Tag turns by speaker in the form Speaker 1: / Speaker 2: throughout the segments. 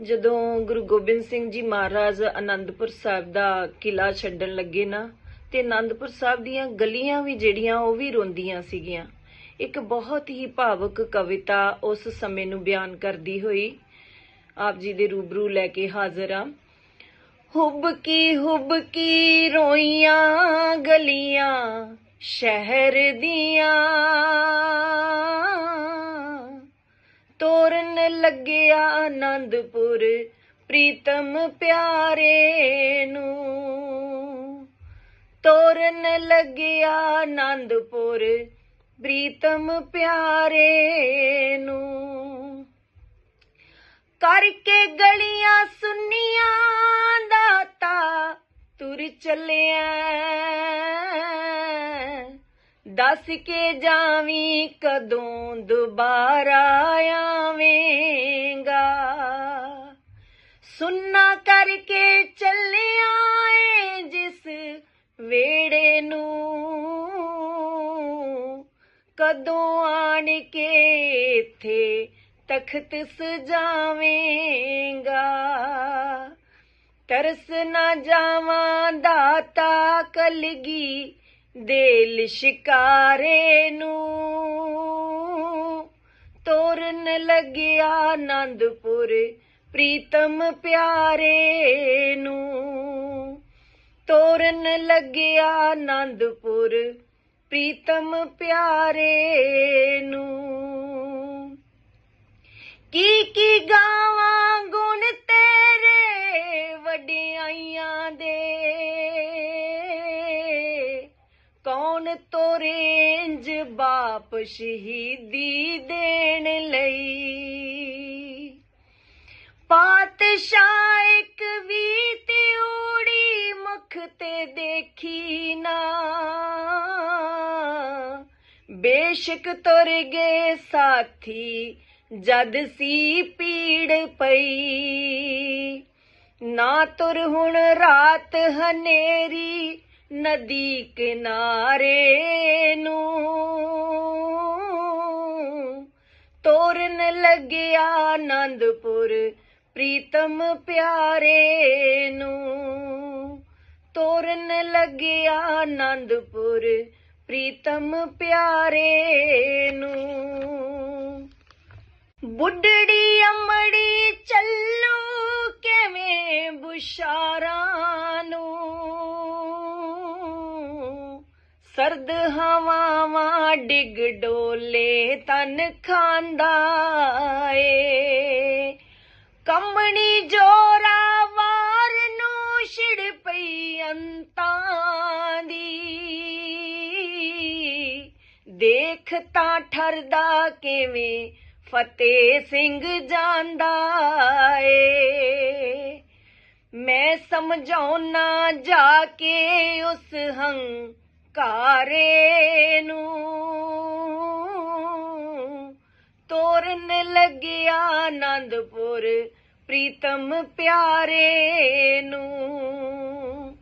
Speaker 1: ਜਦੋਂ ਗੁਰੂ ਗੋਬਿੰਦ ਸਿੰਘ ਜੀ ਮਹਾਰਾਜ ਆਨੰਦਪੁਰ ਸਾਹਿਬ ਦਾ ਕਿਲਾ ਛੱਡਣ ਲੱਗੇ ਨਾ, ਤੇ ਆਨੰਦਪੁਰ ਸਾਹਿਬ ਦੀਆਂ ਗਲੀਆਂ ਵੀ ਜਿਹੜੀਆਂ, ਉਹ ਵੀ ਰੋਂਦੀਆਂ ਸੀਗੀਆਂ। ਇੱਕ ਬਹੁਤ ਹੀ ਭਾਵਕ ਕਵਿਤਾ ਉਸ ਸਮੇਂ ਨੂੰ ਬਿਆਨ ਕਰਦੀ ਹੋਈ ਆਪ ਜੀ ਦੇ ਰੂਬਰੂ ਲੈ ਕੇ ਹਾਜ਼ਰ ਆ ਹੁਬ ਕੀ ਹੁਬ ਕੀ ਰੋਈਆਂ ਗਲੀਆਂ, ਸ਼ਹਿਰ ਦੀਆਂ ਤੋਰਨ ਲੱਗਿਆ ਆਨੰਦਪੁਰ, ਪ੍ਰੀਤਮ ਪਿਆਰੇ ਨੂੰ। ਤੋਰਨ ਲੱਗਿਆ ਆਨੰਦਪੁਰ, ਪ੍ਰੀਤਮ ਪਿਆਰੇ ਨੂੰ। ਕਰਕੇ ਗਲੀਆਂ ਸੁੰਨੀਆਂ ਦਾਤਾ ਤੁਰ ਚੱਲੇ ਦੱਸ ਕੇ ਜਾਵੀਂ ਕਦੋਂ ਦੁਬਾਰਾ ਆਵੇਂਗਾ। ਸੁੰਨਾ ਕਰਕੇ ਚੱਲਿਆ ਏ ਜਿਸ ਵੇੜੇ ਨੂੰ। ਕਦੋਂ ਆਣ ਕੇ ਇੱਥੇ ਤਖਤ ਸਜਾਵੇਂਗਾ। ਤਰਸ ਨਾ ਜਾਵਾਂ ਦਾਤਾ ਕਲਗੀ ਦਿਲ ਸ਼ਿਕਾਰੇ ਨੂੰ ਤੋਰਨ ਲੱਗਿਆ ਆਨੰਦਪੁਰ, ਪ੍ਰੀਤਮ ਪਿਆਰੇ ਨੂੰ ਤੋਰਨ ਲੱਗਿਆ ਆਨੰਦਪੁਰ, ਪ੍ਰੀਤਮ ਪਿਆਰੇ ਨੂੰ। ਕੀ ਕੌਣ ਤੋਰੇਂਜ ਬਾਪ ਸ਼ਹੀਦੀ ਦੇਣ ਲਈ? ਪਾਤਸ਼ਾਹ ਇੱਕ ਵੀ ਤਿਉੜੀ ਮੁਖ ਤੇ ਦੇਖੀ ਨਾ। ਬੇਸ਼ਕ ਤੁਰ ਗਏ ਸਾਥੀ, ਜਦ ਸੀ ਪੀੜ ਪਈ। ਨਾ ਤੁਰ ਹੁਣ ਰਾਤ ਹਨੇਰੀ ਨਦੀ ਕਿਨਾਰੇ ਨੂੰ ਤੋਰਨ ਲੱਗਿਆ ਆਨੰਦਪੁਰ, ਪ੍ਰੀਤਮ ਪਿਆਰੇ ਨੂੰ ਤੋਰਨ ਲੱਗਿਆ ਆਨੰਦਪੁਰ, ਪ੍ਰੀਤਮ ਪਿਆਰੇ ਨੂੰ। ਬੁੱਢੜੀ ਅਮੜੀ, ਚੱਲੋ ਕਿਵੇਂ ਬੁਸ਼ਾਰਾਂ ਸਰਦ ਹਵਾਵਾਂ ਡਿਗ ਡੋਲੇ ਤਨ ਖਾਂਦਾ ਏ ਕੰਮਣੀ ਜੋਰਾ ਵਾਰ ਨੂੰ ਛਿੜ ਪਈ ਅੰਤਾਂ ਦੀ। ਦੇਖ ਤਾਂ ਠਰਦਾ ਕਿਵੇਂ ਫਤਿਹ ਸਿੰਘ ਜਾਂਦਾ ਏ ਮੈਂ ਸਮਝਾਉਣਾ ਜਾ ਕੇ ਉਸ ਹੰਕਾਰੇ ਨੂੰ ਤੋਰਨ ਲੱਗਿਆ ਆਨੰਦਪੁਰ ਪ੍ਰੀਤਮ ਪਿਆਰੇ ਨੂੰ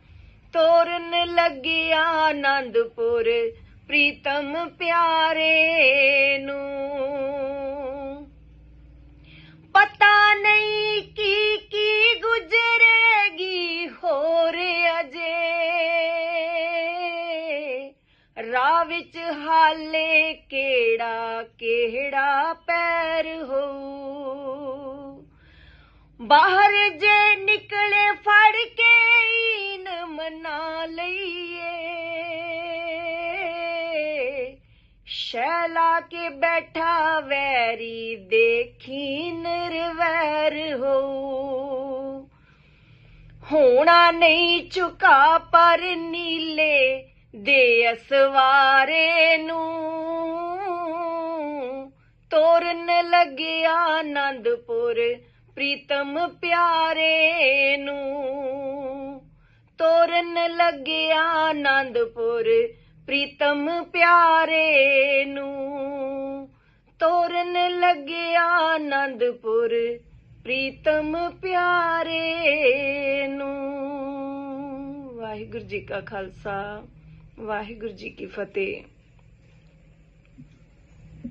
Speaker 1: ਤੋਰਨ ਲੱਗਿਆ ਆਨੰਦਪੁਰ ਪ੍ਰੀਤਮ ਪਿਆਰੇ ਨੂੰ ਰਾਹ ਵਿੱਚ ਹਾਲੇ ਕਿਹੜਾ ਕਿਹੜਾ ਪੈਰ ਹੋ ਬਾਹਰ ਜੇ ਨਿਕਲੇ ਫੜ ਕੇ ਈਨ ਮਨਾ ਲਈਏ। ਸ਼ੈਲਾ ਕੇ ਬੈਠਾ ਵੈਰੀ ਦੇਖੀ ਨਿਰਵੈਰ ਹੋ ਹੋਣਾ ਨਹੀਂ ਝੁਕਾ ਪਰ ਨੀਲੇ ਦੇ ਅਸਵਾਰੇ ਨੂੰ ਤੋਰਨ ਲੱਗਿਆ ਆਨੰਦਪੁਰ, ਪ੍ਰੀਤਮ ਪਿਆਰੇ ਨੂੰ ਤੋਰਨ ਲੱਗਿਆ ਆਨੰਦਪੁਰ, ਪ੍ਰੀਤਮ ਪਿਆਰੇ ਨੂੰ ਤੋਰਨ ਲੱਗਿਆ ਆਨੰਦਪੁਰ, ਪ੍ਰੀਤਮ ਪਿਆਰੇ ਨੂੰ। ਵਾਹਿਗੁਰੂ ਜੀ ਕਾ ਖਾਲਸਾ। ਵਾਹਿਗੁਰੂ ਜੀ ਕੀ ਫਤਿਹ।